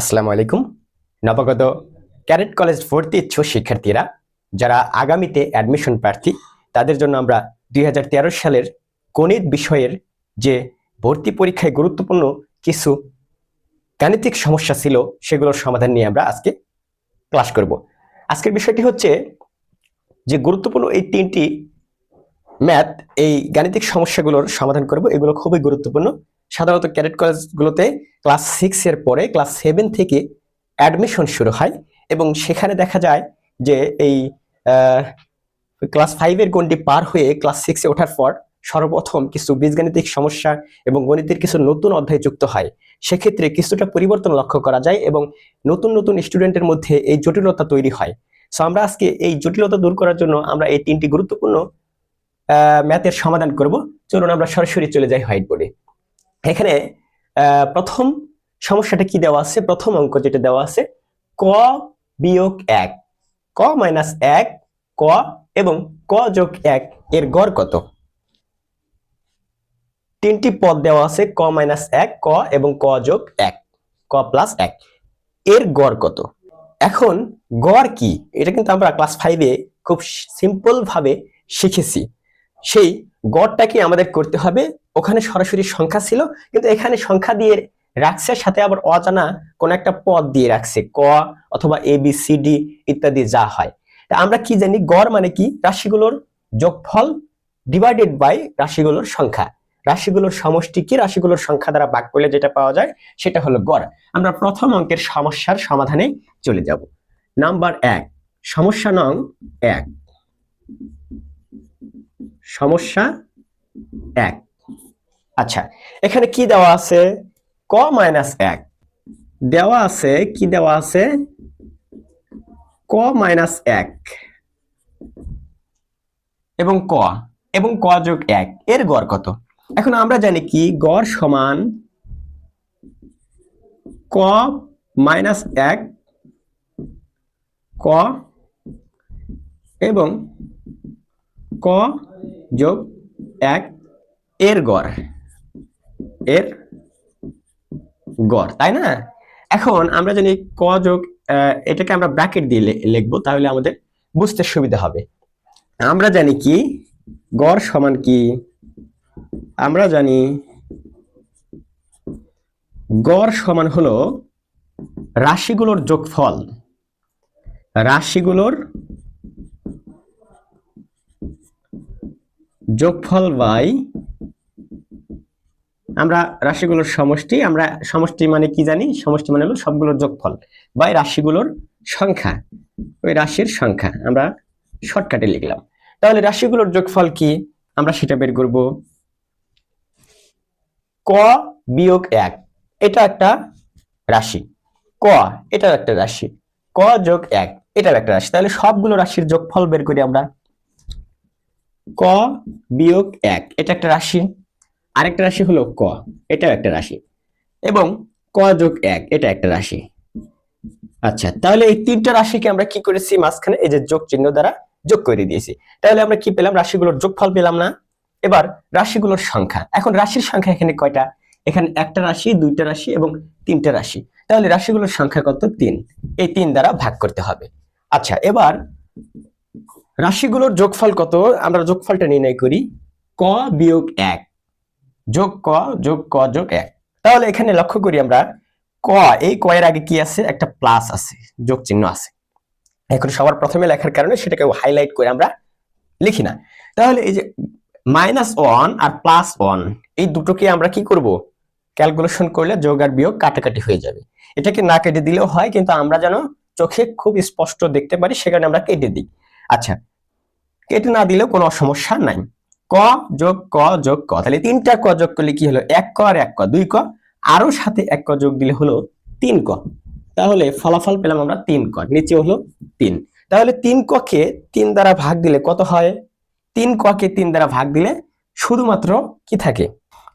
আসসালামু আলাইকুম। নবাগত ক্যারেট কলেজ ভর্তি ইচ্ছুক শিক্ষার্থীরা, যারা আগামীতে অ্যাডমিশন প্রার্থী, তাদের জন্য আমরা দুই সালের গণিত বিষয়ের যে ভর্তি পরীক্ষায় গুরুত্বপূর্ণ কিছু গাণিতিক সমস্যা ছিল, সেগুলোর সমাধান নিয়ে আমরা আজকে ক্লাস করব। আজকের বিষয়টি হচ্ছে যে গুরুত্বপূর্ণ এই তিনটি ম্যাথ, এই গাণিতিক সমস্যাগুলোর সমাধান করব। এগুলো খুবই গুরুত্বপূর্ণ। সাধারণত ক্যাডেট কলেজগুলোতে ক্লাস সিক্স এর পরে ক্লাস সেভেন থেকে অ্যাডমিশন শুরু হয় এবং সেখানে দেখা যায় যে এই ক্লাস ফাইভের গণ্ডি পার হয়ে ক্লাস সিক্সে ওঠার পর সর্বপ্রথম কিছু বীজগাণিতিক সমস্যা এবং গণিতের কিছু নতুন অধ্যায় যুক্ত হয়। সেক্ষেত্রে কিছুটা পরিবর্তন লক্ষ্য করা যায় এবং নতুন নতুন স্টুডেন্টের মধ্যে এই জটিলতা তৈরি হয়। সো আমরা আজকে এই জটিলতা দূর করার জন্য আমরা এই তিনটি গুরুত্বপূর্ণ ম্যাথের সমাধান করব। চলুন আমরা সরাসরি চলে যাই হোয়াইট বোর্ডে এখানে প্রথম সমস্যাটা কি দেওয়া আছে? প্রথম অঙ্ক যেটা দেওয়া আছে, ক বিয়োগ এক। ক মাইনাস এক, ক এবং ক যোগ এক এর গড় কত? তিনটি পদ দেওয়া আছে, ক মাইনাস এক, ক এবং ক যোগ এক, ক প্লাস এক। এর গড় কত? এখন গড় কি? এটা কিন্তু আমরা ক্লাস ফাইভে খুব সিম্পল ভাবে শিখেছি। সেই গড়টাকে আমাদের করতে হবে ওখানে সরাসরি সংখ্যা ছিল, কিন্তু এখানে সংখ্যা দিয়ে রাখছে, সাথে আবার অজানা কোন একটা পদ দিয়ে রাখছে, ক অথবা এ বি সি ডি ইত্যাদি যা হয়। তা আমরা কি জানি, গড় মানে কি? রাশিগুলোর যোগফল ডিভাইডেড বাই রাশিগুলোর সংখ্যা। রাশিগুলোর সমষ্টি কি? রাশিগুলোর সংখ্যা দ্বারা ভাগ করলে যেটা পাওয়া যায়, সেটা হলো গড়। আমরা প্রথম অঙ্কের সমস্যার সমাধানে চলে যাব। নাম্বার এক, সমস্যা নং এক। সমস্যা এক। আচ্ছা এখানে কি দেওয়া আছে? ক মাইনাস এক। দেওয়া আছে, কি দেওয়া আছে? ক মাইনাস এক। এবং ক এবং ক যোগ এক, এর গড় কত? এখন আমরা জানি কি, গড় সমান ক মাইনাস এক, ক এবং ক যোগ এক, এর গড়। এর গড়, তাই না? এখন আমরা জানি ক যোগ এটাকে আমরা ব্র্যাকেট দিয়ে লিখব, তাহলে আমাদের বুঝতে সুবিধা হবে। আমরা জানি কি? গড় সমান কি? আমরা জানি গড় সমান হলো রাশিগুলোর যোগফল। রাশিগুলোর যোগফল বাই রাশিগুলোর সমষ্টি, আমরা সমষ্টি মানে কি জানি? সমষ্টি মানে হলো সবগুলোর যোগফল বাই রাশিগুলোর সংখ্যা, ওই রাশির সংখ্যা। আমরা শর্টকাটে লিখলাম। তাহলে রাশিগুলোর যোগফল কি? আমরা সেটা বের করব। ক বিয়োগ এক, এটা একটা রাশি। ক এটা একটা রাশি। ক যোগ এক এটার একটা রাশি। তাহলে সবগুলো রাশির যোগফল বের করি আমরা। ক বিয়োগ এক, এটা একটা রাশি। আরেকটা রাশি হলো ক, এটাও একটা রাশি। এবং ক যোগ এক, এটা একটা রাশি। আচ্ছা তাহলে এই তিনটা রাশিকে আমরা কি করেছি? মাঝখানে এই যে যোগ চিহ্ন দ্বারা যোগ করে দিয়েছি। তাহলে আমরা কি পেলাম? রাশিগুলোর যোগফল পেলাম না। এবার রাশিগুলোর সংখ্যা। এখন রাশির সংখ্যা এখানে কয়টা? এখানে একটা রাশি, দুইটা রাশি এবং তিনটা রাশি। তাহলে রাশিগুলোর সংখ্যা কত? তিন। এই তিন দ্বারা ভাগ করতে হবে। আচ্ছা এবার রাশিগুলোর যোগফল কত? আমরা যোগফলটা নির্ণয় করি। ক বিয়োগ এক। যোগ ক যোগ ক, যোগ এক। তাহলে এখানে লক্ষ্য করি আমরা ক, এই ক এর আগে কি আছে? একটা প্লাস আছে, যোগ চিহ্ন আছে। এখন সবার প্রথমে লেখার কারণে সেটাকে হাইলাইট করে আমরা লিখি না। তাহলে এই যে মাইনাস ওয়ান আর প্লাস ওয়ান এই দুটোকে আমরা কি করব? ক্যালকুলেশন করলে যোগ আর বিয়োগ কাটাকাটি হয়ে যাবে। এটাকে না কেটে দিলেও হয়, কিন্তু আমরা যেন চোখে খুব স্পষ্ট দেখতে পারি, সেখানে আমরা কেটে দিই। আচ্ছা কেটে না দিলেও কোনো সমস্যা নাই। ক যোগ ক যোগ ক। তাহলে তিনটা ক যোগ করলে কি হলো? এক ক আর এক ক। দুই ক। আরও সাথে এক ক যোগ দিলে হলো তিন ক। তাহলে ফলাফল পেলাম আমরা তিন ক। নিচে হলো তিন। তাহলে তিন ককে তিন দ্বারা ভাগ দিলে কত হয়? তিন ককে তিন দ্বারা ভাগ দিলে শুধুমাত্র কি থাকে?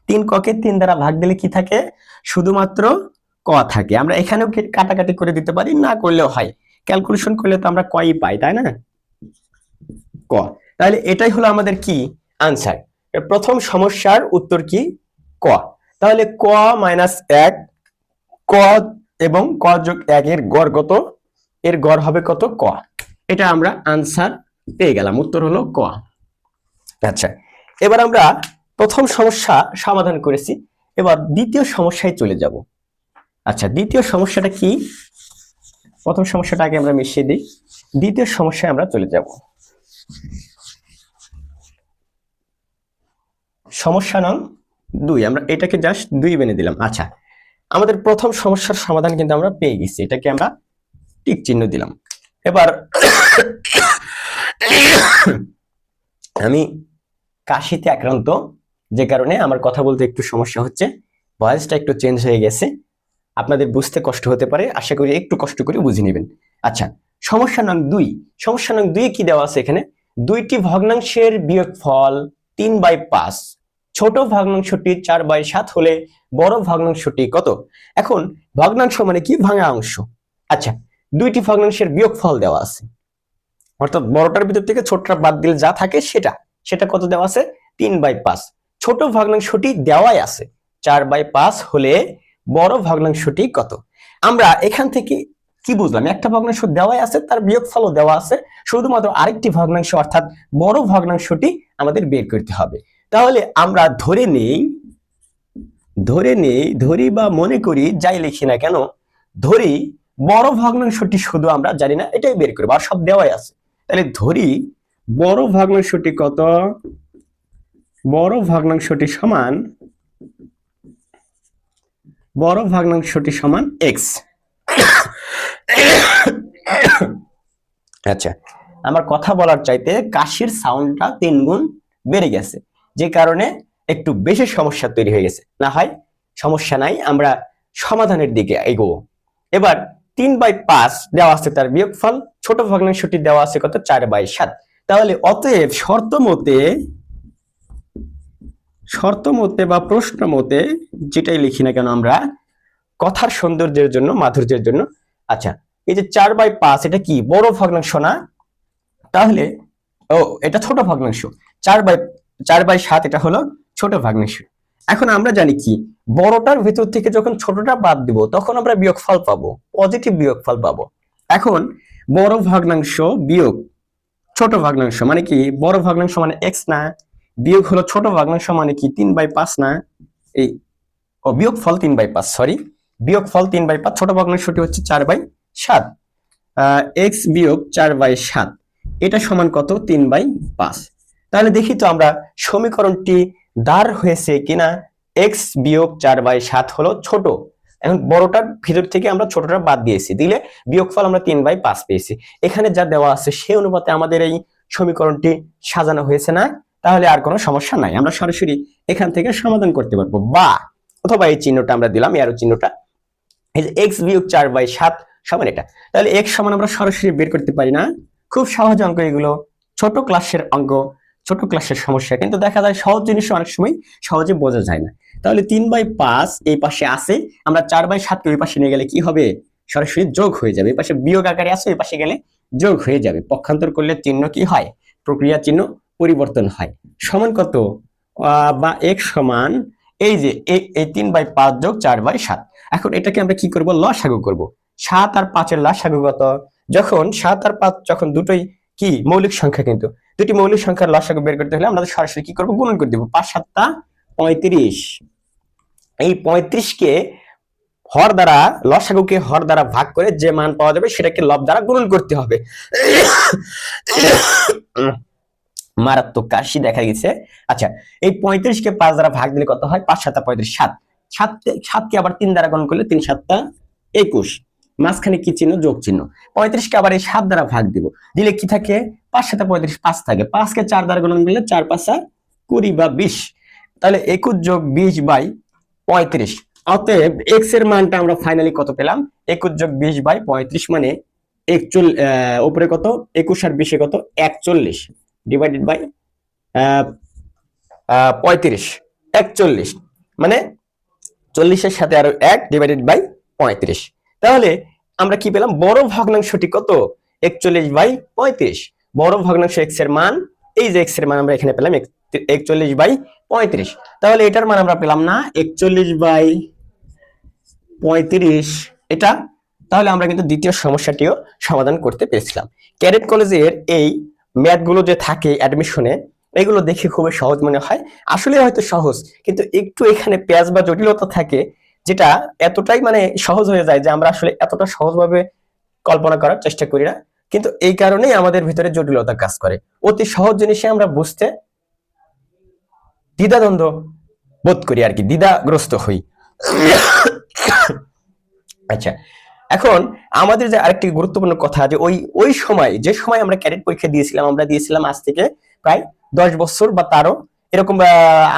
তিন ককে তিন দ্বারা ভাগ দিলে কি থাকে? শুধুমাত্র ক থাকে। আমরা এখানেও কাটাকাটি করে দিতে পারি? না করলেও হয়। ক্যালকুলেশন করলে তো আমরা কই পাই, তাই না? ক। তাহলে এটাই হলো আমাদের কি? আনসার। প্রথম সমস্যার উত্তর কি? ক। তাহলে ক মাইনাস এক, ক এবং ক যোগ এক এর গড় কত? এর গড় হবে কত? ক। এটা আমরা আনসার পেয়ে গেলাম। উত্তর হলো ক। আচ্ছা এবার আমরা প্রথম সমস্যা সমাধান করেছি। এবার দ্বিতীয় সমস্যায় চলে যাব। আচ্ছা দ্বিতীয় সমস্যাটা কি? প্রথম সমস্যাটা আগে আমরা মিশিয়ে দিই। দ্বিতীয় সমস্যায় আমরা চলে যাব। সমস্যা নং দুই, আমরা এটাকে জাস্ট দুই বেনে দিলাম। আচ্ছা আমাদের প্রথম সমস্যার সমাধান কিন্তু আমরা পেয়ে গেছি। এটাকে আমরা টিক চিহ্ন দিলাম। এবার আমি কাশিতে আক্রান্ত, যে কারণে আমার কথা বলতে একটু সমস্যা হচ্ছে। ভয়েসটা একটু চেঞ্জ হয়ে গেছে। আপনাদের বুঝতে কষ্ট হতে পারে। আশা করি একটু কষ্ট করে বুঝে নেবেন। আচ্ছা সমস্যা নং দুই। সমস্যা নং দুই কি দেওয়া আছে এখানে? দুইটি ভগ্নাংশের বিয়োগফল তিন বাই পাঁচ। ছোট ভগ্নাংশটি চার বাই সাত হলে বড় ভগ্নাংশটি কত? এখন ভগ্নাংশ মানে কি? ভাঙা অংশ। আচ্ছা দুইটি ভগ্নাংশের বিয়োগফল দেওয়া আছে। অর্থাৎ বড়টার ভিতর থেকে ছোটটা বাদ দিলে যা থাকে সেটা। সেটা কত দেওয়া আছে? তিন বাই পাঁচ। ছোট ভগ্নাংশটি দেওয়াই আছে। চার বাই পাঁচ হলে বড় ভগ্নাংশটি কত? আমরা এখান থেকে কি বুঝলাম? একটা ভগ্নাংশ দেওয়াই আছে, তার বিয়োগ বিয়োগফলও দেওয়া আছে। শুধুমাত্র আরেকটি ভগ্নাংশ, অর্থাৎ বড় ভগ্নাংশটি আমাদের বের করতে হবে। তাহলে আমরা ধরে নেই ধরে নেই, ধরি বা মনে করি, যাই লিখি না কেন, ধরি বড় ভগ্নাংশটি শুধু আমরা জানি না, এটাই বের করব, আর সব দেওয়াই আছে। তাহলে ধরি বড় ভগ্নাংশটি কত? বড় ভগ্নাংশটি সমান, বড় ভগ্নাংশটি সমান এক্স আচ্ছা আমার কথা বলার চাইতে কাশির সাউন্ডটা তিন গুণ বেড়ে গেছে। যে কারণে একটু বেশি সমস্যা তৈরি হয়ে গেছে। না হয় সমস্যা নাই, আমরা সমাধানের দিকে এগো এবার তিন বাই পাঁচ দেওয়া আছে তার বিয়োগফল, ছোট ভগ্নাংশটি দেওয়া আছে কত? চার বাই সাত। তাহলে অতএব শর্ত মতে শর্ত মতে বা প্রশ্ন মতে যেটাই লিখি না কেন আমরা, কথার সৌন্দর্যের জন্য, মাধুর্যের জন্য আচ্ছা এই যে চার বাই পাঁচ, এটা কি বড় ভগ্নাংশ না তাহলে, ও, এটা ছোট ভগ্নাংশ চার বাই চার বাই সাত, এটা হলো ছোট ভগ্নাংশ এখন আমরা জানি কি, বড়টার ভিতর থেকে যখন ছোটটা বাদ দিব, তখন আমরা বিয়োগফল পাবো পজিটিভ বিয়োগফল পাবো। এখন বড় ভগ্নাংশ বিয়োগ ছোট ভগ্নাংশ মানে কি, বড় ভগ্নাংশ মানে এক্স না, বিয়োগ হলো ছোট ভগ্নাংশ মানে কি, তিন বাই পাঁচ না, এই, ও বিয়োগ ফল তিন বাই পাঁচ সরি বিয়োগ ফল তিন বাই পাঁচ, ছোট ভগ্নাংশটি হচ্ছে চার বাই সাত। এক্স বিয়োগ চার বাই সাত, এটা সমান কত, তিন বাই পাঁচ। তাহলে দেখি তো আমরা সমীকরণটি দাঁড় হয়েছে কিনা এক্স বিয়োগ চার বাই সাত হলো ছোট। এখন বড়টার ভিতর থেকে আমরা ছোটটা বাদ দিয়েছি, দিলে বিয়োগফল আমরা তিন বাই পাঁচ পেয়েছি। এখানে যা দেওয়া আছে সেই অনুপাতে আমাদের এই সমীকরণটি সাজানো হয়েছে না, তাহলে আর কোনো সমস্যা নাই। আমরা সরাসরি এখান থেকে সমাধান করতে পারব। বা, অথবা এই চিহ্নটা আমরা দিলাম এর চিহ্নটা। এই যে এক্স বিয়োগ চার বাই সাত সমান এটা। তাহলে এক্স সমান আমরা সরাসরি বের করতে পারি না। খুব সহজ অঙ্ক এগুলো। ছোট ক্লাসের অঙ্ক। ছোট ক্লাসের সমস্যা। কিন্তু দেখা যায় সহজ জিনিস অনেক সময় সহজে বোঝা যায় না। তাহলে তিন বাই পাঁচ এই পাশে আছে, আমরা চার বাই সাতকে ওই পাশে নিয়ে গেলে কি হবে? সরাসরি যোগ হয়ে যাবে। এই পাশে বিয়োগ আকারে আছে, ওই পাশে গেলে যোগ হয়ে যাবে। পক্ষান্তর করলে চিহ্ন কি হয়? প্রক্রিয়া চিহ্ন পরিবর্তন হয়। সমান কত? বা এক সমান এই যে এই তিন বাই পাঁচ যোগ চার বাই সাত। এখন এটাকে আমরা কি করব? লসাগু করব। সাত আর পাঁচের লসাগু কত? যখন সাত আর পাঁচ, যখন দুটোই কি? মৌলিক সংখ্যা কিন্তু। দুটি মৌলিক সংখ্যার লসাগু বের করতে হলে আমরা সরাসরি কি করব? গুণন করে দেব। পাঁচ সাতটা পঁয়ত্রিশ। এই পঁয়ত্রিশকে হর দ্বারা, লসাগুকে হর দ্বারা ভাগ করে যে মান পাওয়া যাবে সেটাকে লব দ্বারা গুণন করতে হবে। মারাত্মক কাশি দেখা গেছে। আচ্ছা এই পঁয়ত্রিশকে পাঁচ দ্বারা ভাগ দিলে কত হয়? পাঁচ সাতটা পঁয়ত্রিশ, সাত। সাত সাতকে আবার তিন দ্বারা গুণ করলে তিন সাতটা একুশ। মাঝখানে কি চিহ্ন? যোগ চিহ্ন। পঁয়ত্রিশকে আবার এই সাত দ্বারা ভাগ দিব। দিলে কি থাকে? পাঁচ সাথে পঁয়ত্রিশ, পাঁচ থাকে। পাঁচকে চার দ্বারা গুণন করলে চার, পাঁচা কুড়ি বা বিশ। তাহলে একুশ যোগ বিশ বাই পঁয়ত্রিশ। অতএব এক্সের মানটা আমরা ফাইনালি কত পেলাম? একুশ যোগ বিশ বাই পঁয়ত্রিশ মানে একচল্লিশ উপরে কত? একুশ আর বিশে কত? একচল্লিশ। ডিভাইডেড বাই পঁয়ত্রিশ। একচল্লিশ। মানে চল্লিশের সাথে আরও এক ডিভাইডেড বাই পঁয়ত্রিশ। তাহলে আমরা কি পেলাম? বড় ভগ্নাংশটি কত? একচল্লিশ বাই পঁয়ত্রিশ। বড় ভগ্নাংশ এক্সের মান, এই যে এক্সের মান আমরা এখানে পেলাম একচল্লিশ বাই পঁয়ত্রিশ। তাহলে এটার মান আমরা পেলাম না, একচল্লিশ বাই পঁয়ত্রিশ। এটা? তাহলে আমরা কিন্তু দ্বিতীয় সমস্যাটিও সমাধান করতে পেরেছিলাম। ক্যারেট কলেজের এই ম্যাথগুলো যে থাকে অ্যাডমিশনে, এগুলো দেখে খুবই সহজ মনে হয়। আসলে হয়তো সহজ, কিন্তু একটু এখানে পেঁয়াজ বা জটিলতা থাকে যেটা এতটাই মানে সহজ হয়ে যায় যে আমরা আসলে এতটা সহজভাবে কল্পনা করার চেষ্টা করি না। কিন্তু এই কারণেই আমাদের ভিতরে জটিলতা কাজ করে। অতি সহজ জিনিসে আমরা বুঝতে দ্বিধাদ্বন্দ্ব বোধ করি আর কি, দ্বিধাগ্রস্ত হই। আচ্ছা এখন আমাদের যে আরেকটি গুরুত্বপূর্ণ কথা যে ওই ওই সময়, যে সময় আমরা ক্যাডেট পরীক্ষা দিয়েছিলাম, আমরা দিয়েছিলাম আজ থেকে প্রায় দশ বছর বা তারও এরকম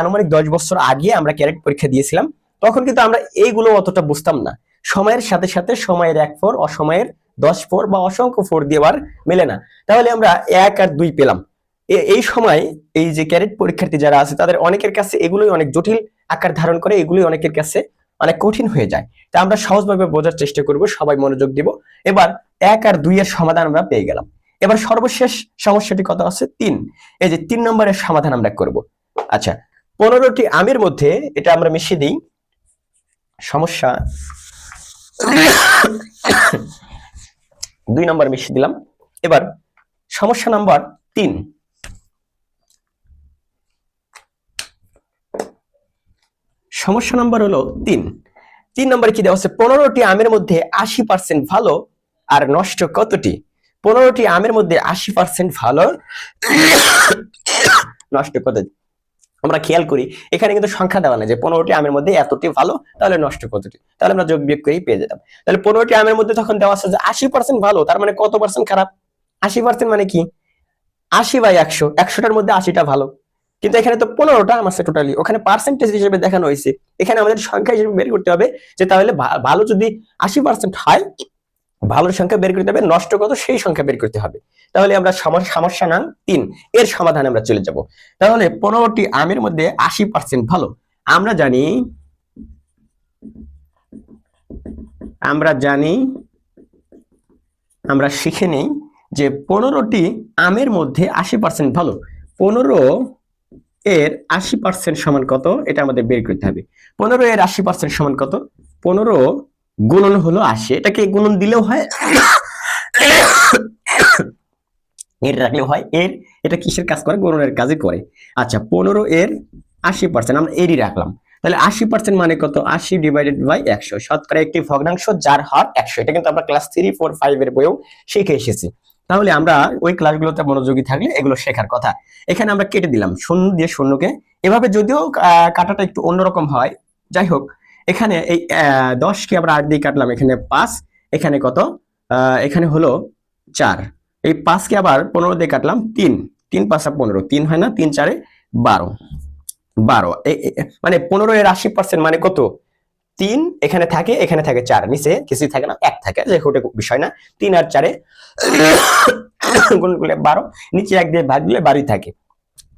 আনুমানিক দশ বছর আগে আমরা ক্যাডেট পরীক্ষা দিয়েছিলাম। তখন কিন্তু আমরা এইগুলো অতটা বুঝতাম না। সময়ের সাথে সাথে সময়ের এক ফোর, অসময়ের দশ ফোর বা অসংখ্য ফোর দিয়ে মেলে না। তাহলে আমরা এক আর দুই পেলাম। এই সময় এই যে ক্যাডেট পরীক্ষার্থী যারা আছে, তাদের অনেকের কাছে এগুলোই অনেক জটিল আকার ধারণ করে, এগুলোই অনেকের কাছে অনেক কঠিন হয়ে যায়। তা আমরা সহজভাবে বোঝার চেষ্টা করব, সবাই মনোযোগ দিব। এবার এক আর দুই এর সমাধান আমরা পেয়ে গেলাম। এবার সর্বশেষ সমস্যাটি কত আছে? তিন। এই যে তিন নম্বরের সমাধান আমরা করব। আচ্ছা পনেরোটি আমের মধ্যে এটা আমরা মিশিয়ে দিই। সমস্যা। দুই নম্বর মিশিয়ে দিলাম। এবার সমস্যা নাম্বার তিন। সমস্যা নাম্বার হলো তিন। তিন নম্বরে কি দেওয়া আছে পনেরোটি আমের মধ্যে আশি পার্সেন্ট ভালো আর নষ্ট কতটি? পনেরোটি আমের মধ্যে আশি পার্সেন্ট ভালো, নষ্ট কতটি? আমরা খেয়াল করি, এখানে কিন্তু সংখ্যা দেওয়া নেই যে পনেরোটি আমের মধ্যে এতটি ভালো, তাহলে নষ্ট কতটি? তাহলে আমরা যোগ বিয়োগ করেই পেয়ে যেতাম। তাহলে পনেরোটি আমের মধ্যে তখন দেওয়া আছে যে আশি পার্সেন্ট ভালো, তার মানে কত পার্সেন্ট খারাপ? আশি পার্সেন্ট মানে কি? আশি বাই একশো, একশোটার মধ্যে আশিটা ভালো। কিন্তু এখানে তো পনেরোটা আমার টোটালি ওখানে পার্সেন্টেজ হিসেবে দেখানো হয়েছে। এখানে আমাদের সংখ্যা হিসেবে বের করতে হবে যে তাহলে ভালো যদি আশি পার্সেন্ট হয় ভালোর সংখ্যা বের করতে হবে নষ্ট কত সেই সংখ্যা বের করতে হবে। তাহলে আমরা সমস্যা নাম তিন, এর সমাধানে আমরা চলে যাব। তাহলে পনেরোটি আমের মধ্যে আশি পার্সেন্ট ভালো। আমরা জানি আমরা জানি, আমরা শিখে নেই যে পনেরোটি আমের মধ্যে আশি পার্সেন্ট ভালো। পনেরো এর আশি পার্সেন্ট সমান কত? এটা আমাদের বের করতে হবে। পনেরো এর আশি পার্সেন্ট সমান কত? পনেরো গুণন হলো আশি এটাকে গুণন দিলেও হয়। এর রাখলেও হয়। এর, এটা কিসের কাজ করে? গুণনের কাজই করে। আচ্ছা পনেরো এর আশি পার্সেন্ট আমরা এরই রাখলাম। তাহলে আশি পার্সেন্ট মানে কত? আশি ডিভাইডেড বাই একশো। শতকরা একটি ভগ্নাংশ, যার হার একশো। এটা কিন্তু আমরা ক্লাস থ্রি ফোর ফাইভ এর বইও শিখে এসেছি। তাহলে আমরা ওই ক্লাসগুলোতে মনোযোগী থাকলে এগুলো শেখার কথা। এখানে আমরা কেটে দিলাম। শূন্য দিয়ে শূন্যকে। এভাবে যদিও কাটাটা একটু অন্যরকম হয়। যাই হোক এখানে এই দশকে আমরা আট দিয়ে কাটলাম, এখানে পাঁচ, এখানে কত? এখানে হলো চার। এই পাঁচকে আবার পনেরো দিয়ে কাটলাম, তিন। তিন পাঁচা পনেরো, তিন হয় না? তিন চারে বারো। বারো। মানে পনেরো এর আশি পার্সেন্ট মানে কত? তিন এখানে থাকে এখানে থাকে চার। নিচে কিছুই থাকে না, এক থাকে, যে ওটা বিষয় না। তিন আর চারে গুণ করলে বারো। নিচে এক দিয়ে ভাগ দিলে বারোই থাকে।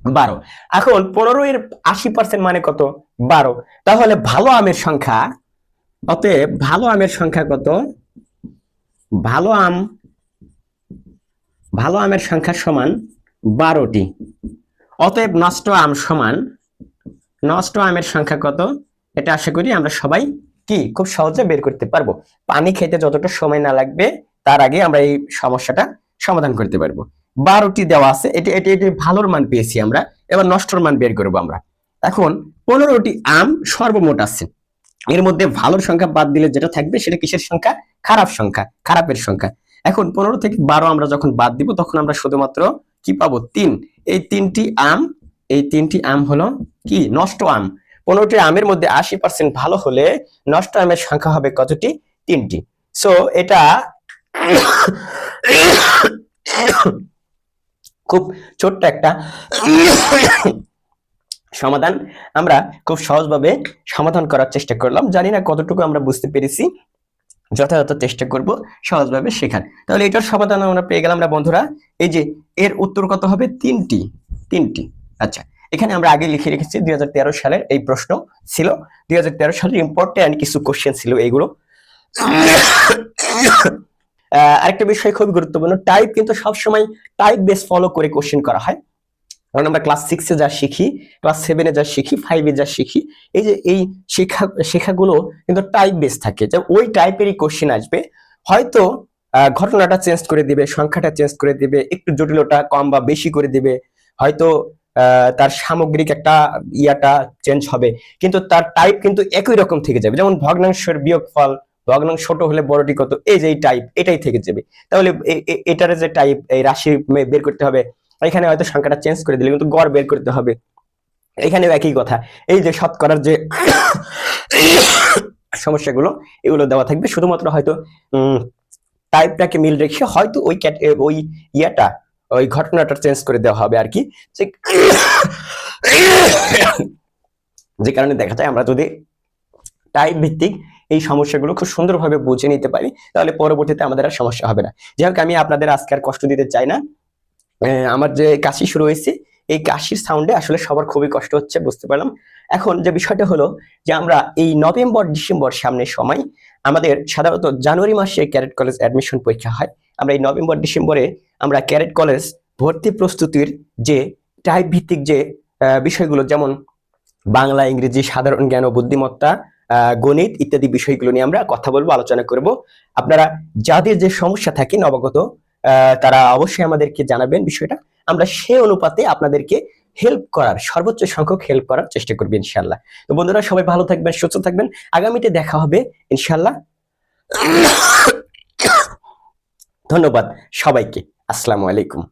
বারো। এখন পনেরো এর আশি পার্সেন্ট মানে কত? বারো। তাহলে ভালো আমের সংখ্যা, অতএব ভালো আমের সংখ্যা কত? ভালো আম, ভালো আমের সংখ্যা সমান বারোটি। অতএব নষ্ট আম সমান, নষ্ট আমের সংখ্যা কত? এটা আশা করি আমরা সবাই কি খুব সহজে বের করতে পারব। পানি খেতে যতটা সময় না লাগবে, তার আগে আমরা এই সমস্যাটা সমাধান করতে পারব। বারোটি দেওয়া আছে। এটি এটি এটি ভালোর মান পেয়েছি আমরা। এবার নষ্টর মান বের করব আমরা। এখন পনেরোটি আম সর্বমোট আছে। এর মধ্যে ভালোর সংখ্যা বাদ দিলে যেটা থাকবে সেটা কিসের সংখ্যা? খারাপ সংখ্যা, খারাপের সংখ্যা। এখন পনেরো থেকে বারো আমরা যখন বাদ দিব, তখন আমরা শুধুমাত্র কি পাবো? তিন। এই তিনটি আম, এই তিনটি আম হলো কি? নষ্ট আম। পনেরোটি আমের মধ্যে আশি পার্সেন্ট ভালো হলে নষ্ট আমের সংখ্যা হবে কতটি? তিনটি। সো এটা খুব ছোট্ট একটা সমাধান আমরা খুব সহজভাবে সমাধান করার চেষ্টা করলাম। জানি না কতটুকু আমরা বুঝতে পেরেছি। যথাযথ চেষ্টা করব সহজভাবে শেখার। তাহলে এটার সমাধান আমরা পেয়ে গেলাম না বন্ধুরা। এই যে এর উত্তর কত হবে? তিনটি। তিনটি। আচ্ছা এখানে আমরা আগে লিখে রেখেছি দুই হাজার তেরো সালের এই প্রশ্ন ছিল। দুই সালের ইম্পর্টেন্ট কিছু কোশ্চেন ছিল এইগুলো আরেকটা বিষয় খুব গুরুত্বপূর্ণ টাইপ কিন্তু সবসময় টাইপ বেস ফলো করে কোশ্চেন করা হয়। কারণ আমরা ক্লাস সিক্সে যা শিখি ক্লাস সেভেনে যা শিখি ফাইভে যা শিখি, এই যে এই শিক্ষা শেখাগুলো কিন্তু টাইপ বেস থাকে। যে ওই টাইপেরই কোশ্চেন আসবে, হয়তো ঘটনাটা চেঞ্জ করে দিবে, সংখ্যাটা চেঞ্জ করে দিবে, একটু জটিলতা কম বা বেশি করে দিবে, হয়তো তার সামগ্রিক একটা ইয়াটা চেঞ্জ হবে, কিন্তু তার টাইপ কিন্তু একই রকম থেকে যাবে। যেমন ভগ্নাংশের বিয়োগফল ভগ্নাংশ ছোট হলে বড়টি কত? এই যে টাইপ এটাই থেকে যাবে। তাহলে এটার যে টাইপ এই রাশি বের করতে হবে। এখানে হয়তো সংখ্যাটা চেঞ্জ করে দিলে কিন্তু গড় বের করতে হবে। এখানেও একই কথা। এই যে শতকরার যে সমস্যাগুলো, এগুলো দেওয়া থাকবে। শুধুমাত্র হয়তো টাইপটাকে মিল রেখে হয়তো ওই ওই ইয়াটা, ওই ঘটনাটা চেঞ্জ করে দেওয়া হবে আর কি যে কারণে দেখা যায় আমরা যদি টাইপ ভিত্তিক এই সমস্যাগুলো খুব সুন্দরভাবে বুঝে নিতে পারি। তাহলে পরবর্তীতে আমাদের আর সমস্যা হবে না। যাই হোক, আমি আপনাদের আজকে আর কষ্ট দিতে চাই না। আমার যে কাশি শুরু হয়েছে, এই কাশির সাউন্ডে আসলে সবার খুবই কষ্ট হচ্ছে, বুঝতে পারলাম। এখন যে বিষয়টা হলো যে আমরা এই নভেম্বর, ডিসেম্বর সামনের সময় আমাদের সাধারণত জানুয়ারি মাসে ক্যারেট কলেজ অ্যাডমিশন পরীক্ষা হয়। আমরা এই নভেম্বর, ডিসেম্বরে আমরা ক্যারেট কলেজ ভর্তি প্রস্তুতির যে টাইপ ভিত্তিক যে বিষয়গুলো যেমন বাংলা, ইংরেজি, সাধারণ জ্ঞান ও বুদ্ধিমত্তা গণিত ইত্যাদি বিষয়গুলো নিয়ে আমরা কথা বলব, আলোচনা করব। আপনারা যাদের যে সমস্যা থাকে নবাগত তারা অবশ্যই আমাদেরকে জানাবেন বিষয়টা। আমরা সে অনুপাতে আপনাদেরকে হেল্প করার, সর্বোচ্চ সংখ্যক হেল্প করার চেষ্টা করব ইনশাল্লাহ তো বন্ধুরা, সবাই ভালো থাকবেন, সুস্থ থাকবেন। আগামীতে দেখা হবে ইনশাল্লাহ ধন্যবাদ সবাইকে। আসসালামু আলাইকুম।